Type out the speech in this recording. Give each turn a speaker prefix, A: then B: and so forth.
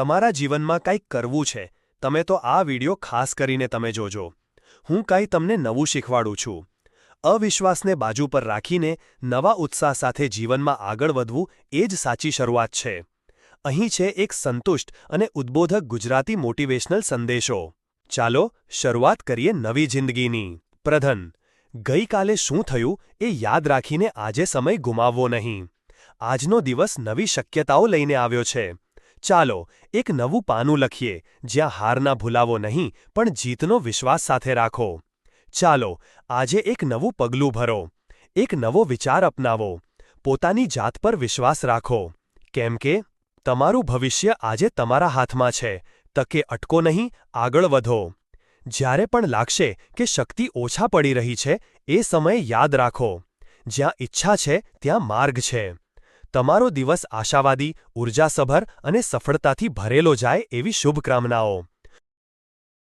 A: તમારા જીવનમાં કંઈક કરવું છે, તમે તો આ વિડિયો ખાસ કરીને તમે જોજો. હું કાંઈ તમને નવું શીખવાડું છું. અવિશ્વાસને બાજુ પર રાખીને નવા ઉત્સાહ સાથે જીવનમાં આગળ વધવું એ જ સાચી શરૂઆત છે. અહીં છે એક સંતુષ્ટ અને ઉદ્બોધક ગુજરાતી મોટિવેશનલ સંદેશો. ચાલો શરૂઆત કરીએ નવી જિંદગીની. પ્રધન, ગઈકાલે શું થયું એ યાદ રાખીને આજે સમય ગુમાવવો નહીં. આજનો દિવસ નવી શક્યતાઓ લઈને આવ્યો છે. ચાલો, એક નવું પાનું લખીએ, જ્યાં હારના ભૂલાવો નહીં, પણ જીતનો વિશ્વાસ સાથે રાખો. ચાલો, આજે એક નવું પગલું ભરો. એક નવો વિચાર અપનાવો. પોતાની જાત પર વિશ્વાસ રાખો. કેમ કે, તમારું ભવિષ્ય આજે તમારા હાથમાં છે. તકે અટકો નહીં, આગળ વધો. જ્યારે પણ લાગશે કે શક્તિ ઓછા પડી રહી છે, એ સમયે યાદ રાખો. જ્યાં ઈચ્છા છે, ત્યાં માર્ગ છે. તમારો દિવસ આશાવાદી ઉર્જાસભર અને સફળતાથી ભરેલો જાય એવી શુભકામનાઓ.